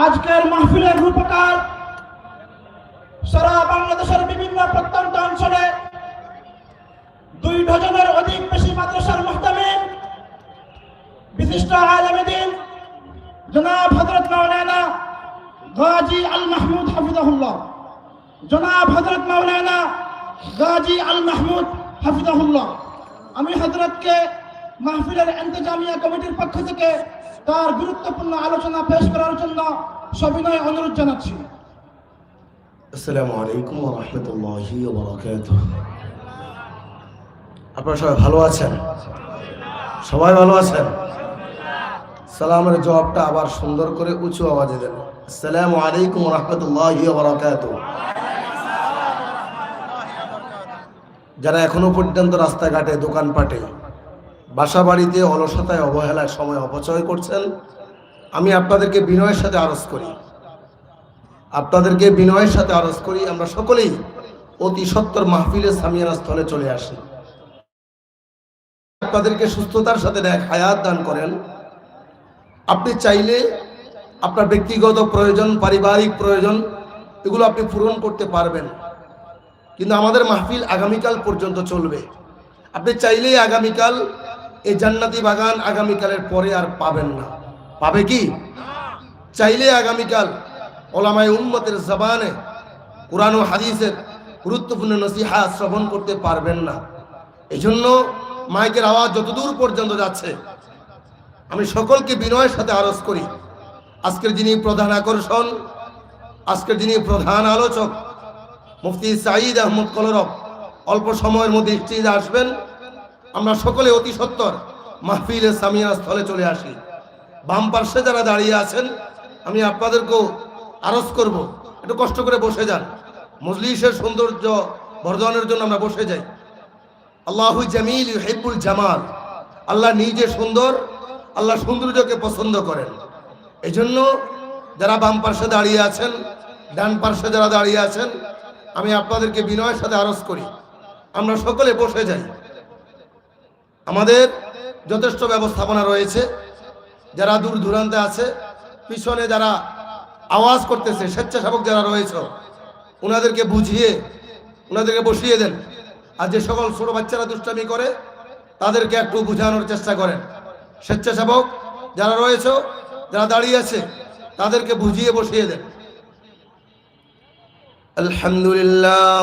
আজকের মাহফিলের রূপকার সারা বাংলাদেশের বিভিন্ন প্রত্যন্ত অঞ্চলে দুই ডজনের অধিক বেশি মাদ্রাসার মুহতামিম বিশিষ্ট আলমদিন জনাব হজরত মাওলানা গাজী আল মাহমুদ হাফিজাহুল্লাহ। জনাব হজরত মাওলানা গাজী আল মাহমুদ হাফিজাহুল্লাহ। আমি হজরতকে মাহফিলের ইন্তজামিয়া কমিটির পক্ষ থেকে তার গুরুত্বপূর্ণ আলোচনা পেশ করার জন্য সবিনয় অনুরোধ জানাচ্ছি। আসসালামু আলাইকুম রাহমাতুল্লাহি আপনারা সবাই ভালো আছেন? সবাই ভালো আছেন? সালামের জবাবটা আবার সুন্দর করে উঁচু আওয়াজে দেন। আসসালামু আলাইকুম রাহমাতুল্লাহি যারা এখনও পর্যন্ত রাস্তাঘাটে, দোকানপাটে বাসা বাড়িতে অলসতায় অবহেলায় সময় অপচয় করছেন। আমি আপনাদেরকে বিনয়ের সাথে আরজ করি। আপনাদেরকে বিনয়ের সাথে আরজ করি। আমরা সকলেই অতি সত্তর মাহফিলে সামিয়ানা স্থলে চলে আসি। আপনাদেরকে সুস্থতার সাথে হায়াত দান করেন। আপনি চাইলে আপনার ব্যক্তিগত প্রয়োজন, পারিবারিক প্রয়োজন, এগুলো আপনি পূরণ করতে পারবেন। কিন্তু আমাদের মাহফিল আগামীকাল পর্যন্ত চলবে। আপনি চাইলেই আগামীকাল এই জান্নাতি বাগান আগামীকালের পরে আর পাবেন না। পাবে কি? চাইলে আগামীকাল ওলামাই উম্মতের জবানে কোরআন হাদিসের গুরুত্বপূর্ণ নসিহা শ্রবণ করতে পারবেন না। এই জন্য মাইকের আওয়াজ যতদূর পর্যন্ত যাচ্ছে, আমি সকলকে বিনয়ের সাথে আরজ করি। আজকের যিনি প্রধান আকর্ষণ, আজকের যিনি প্রধান আলোচক, মুফতি সাঈদ আহমদ কলরব, অল্প সময়ের মধ্যে স্টেজে আসবেন। আমরা সকলে অতি সত্তর মাহফিলে সামিয়া স্থলে চলে আসি। বাম পার্শ্বে যারা দাঁড়িয়ে আছেন, আমি আপনাদেরকেও আরজ করব। একটু কষ্ট করে বসে যান। মজলিসের সৌন্দর্য বর্ধনের জন্য আমরা বসে যাই। আল্লাহ জামিল হেবুল জামাল। আল্লাহ নিজে সুন্দর, আল্লাহ সৌন্দর্যকে পছন্দ করেন। এই জন্য যারা বাম পার্শ্বে দাঁড়িয়ে আছেন, ডান পার্শ্বে যারা দাঁড়িয়ে আছেন, আমি আপনাদেরকে বিনয়ের সাথে আরজ করি। আমরা সকলে বসে যাই। আমাদের যথেষ্ট ব্যবস্থাপনা রয়েছে। যারা দূর দূরান্তে আছে, পিছনে যারা আওয়াজ করতেছে, স্বেচ্ছাসেবক যারা রয়েছে ওনাদেরকে বুঝিয়ে ওনাদেরকে বসিয়ে দেন। আর যে সকল ছোট বাচ্চারা দুষ্টামি করে, তাদেরকে একটু বোঝানোর চেষ্টা করেন। স্বেচ্ছাসেবক যারা রয়েছে, যারা দাঁড়িয়ে আছে, তাদেরকে বুঝিয়ে বসিয়ে দেন। আলহামদুলিল্লাহ।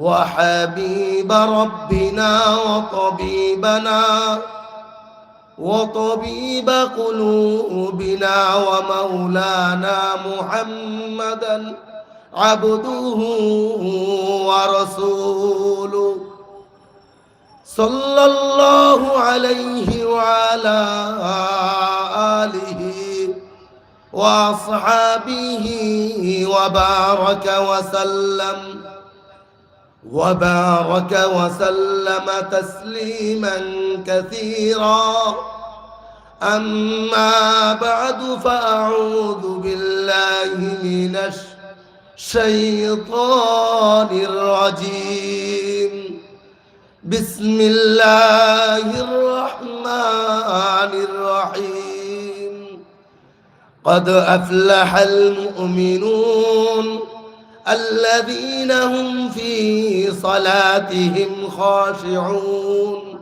وحبيب ربنا وطبيبنا وطبيب قلوبنا ومولانا محمدا عبده ورسوله صلى الله عليه وعلى آله وأصحابه وبارك وسلم وبارك وسلم تسليما كثيرا. أما بعد فأعوذ بالله من الشيطان الرجيم. بسم الله الرحمن الرحيم. قد أفلح المؤمنون الذين هم في صلاتهم خاشعون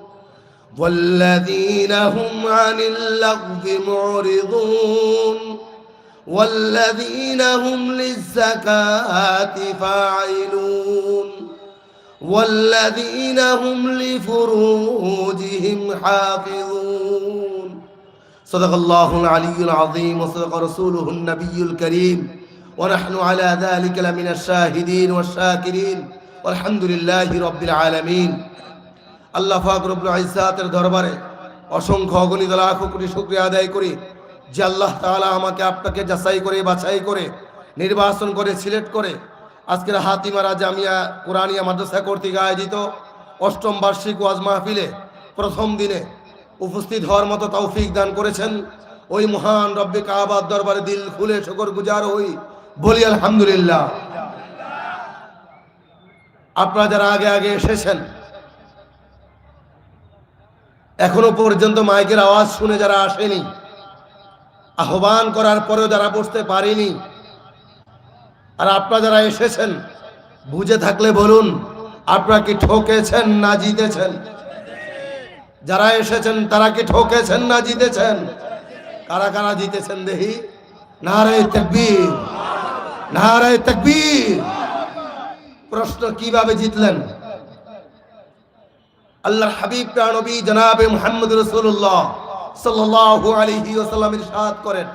والذين هم عن اللغو معرضون والذين هم للزكاة فاعلون والذين هم لفروجهم حافظون. صدق الله العلي العظيم وصدق رسوله النبي الكريم. ونحن على ذلك لمن الشاهدين والشاكرين والحمد لله رب العالمين আল্লাহ ফাক রব্বুল ইজ্জাতের দরবারে অসংখ্য অগণিত লাখ কোটি শুকরিয়া আদায় করি যে আল্লাহ তাআলা আমাকে আপনাকে যাচাই করে বাছাই করে নির্বাচন করে সিলেক্ট করে আজকের হাতিমারা জামিয়া কোরআনিয়া মাদ্রাসা কর্তৃক আয়োজিত অষ্টম বার্ষিক ওয়াজ মাহফিলে প্রথম দিনে উপস্থিত হওয়ার মতো তৌফিক দান করেছেন ওই মহান রব্বে কাবার দরবারে দিল খুলে শকর গুজার হই বলি আলহামদুলিল্লাহ। আপনারা যারা আগে আগে এসেছেন, এখনও পর্যন্ত মাইকের আওয়াজ শুনে যারা আসেনি, আহ্বান করার পরেও যারা বসতে পারেনি, আর আপনারা যারা এসেছেন, বুঝে থাকলে বলুন, আপনারা কি ঠকেছেন না জিতেছেন? যারা এসেছেন, তারা কি ঠকেছেন না জিতেছেন? কারা কারা জিতেছেন দেখি? নারায় তকবীর। নারায় তকবীর। প্রশ্ন, কীভাবে জিতলেন? আল্লাহর হাবিব প্রাণবী জনাবে মুহাম্মদ রাসূলুল্লাহ সাল্লাল্লাহু আলাইহি ওয়াসাল্লাম ইরশাদ করেন।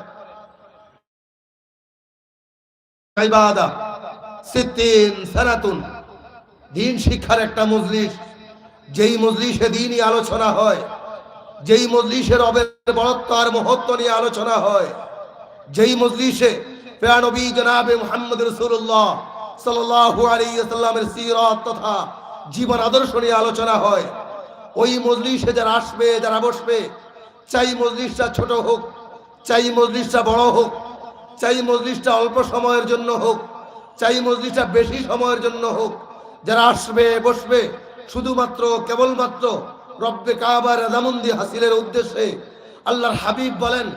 সিদ্দিন সানাতুন। দিন শিক্ষার একটা মজলিস। যেই মজলিসে দিনই আলোচনা হয়, যেই মজলিসে অবের বড়ত্ব আর মহত্ব নিয়ে আলোচনা হয়, যেই মজলিসে প্রাণবী জনাবে মুহাম্মদ রাসূলুল্লাহ সাল্লাল্লাহু আলাইহি ওয়াসাল্লামের সিরাত তথা জীবন আদর্শ নিয়ে আলোচনা হয়। ওই মজলিসে যারা আসবে, যারা বসবে, চাই মজলিসটা ছোট হোক, চাই মজলিসটা বড় হোক, চাই মজলিসটা অল্প সময়ের জন্য হোক, চাই মজলিসটা বেশি সময়ের জন্য হোক, যারা আসবে, বসবে, শুধুমাত্র, কেবলমাত্র রব্বে কাবার রাজামন্দি হাসিলের উদ্দেশ্যে আল্লাহর হাবিব বলেন,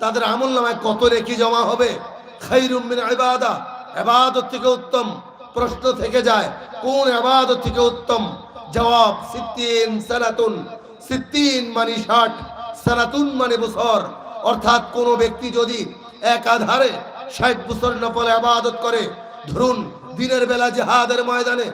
তাদের আমল নামায় কত রেখি জমা হবে? খাইরুম মিন ইবাদা থেকে উত্তম। প্রশ্ন থেকে যায়, কোন ইবাদত থেকে উত্তম? জবাব সিদ্দিন সানাতুন। সিদ্দিন মানে ষাট, সানাতুন মানে বছর। অর্থাৎ কোন ব্যক্তি যদি এক আধারে ষাট বছর নফল আবাদত করে, ধরুন দিনের বেলা জিহাদের ময়দানে,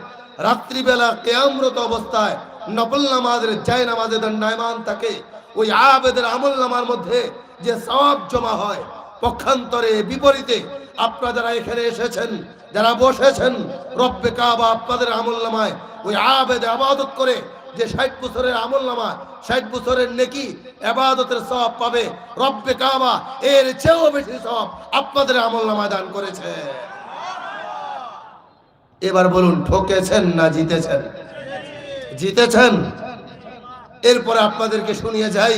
রাত্রিবেলা কেয়ামরত অবস্থায় নফল নামাজের জয় নামাজে দণ্ডায়মান থাকে, ওই আবেদের আমল নামার মধ্যে যে সওয়াব জমা হয় পক্ষান্তরে, বিপরীতে আপনারা যারা এখানে এসেছেন, যারা বসেছেন, রব্বে কাবা আপনাদের আমল নামায়, ওই আবেদ আবাদত করে যে ষাট বছরের আমল নামা, ষাট বছরের নেকি, আবাদতের সব পাবে, রব্বে কাবা এর চেয়েও বেশি সব আপনাদের আমল নামায় দান করেছে। এবার বলুন, ঠকেছেন না জিতেছেন? জিতেছেন? এরপরে আপনাদেরকে শুনিয়ে যাই।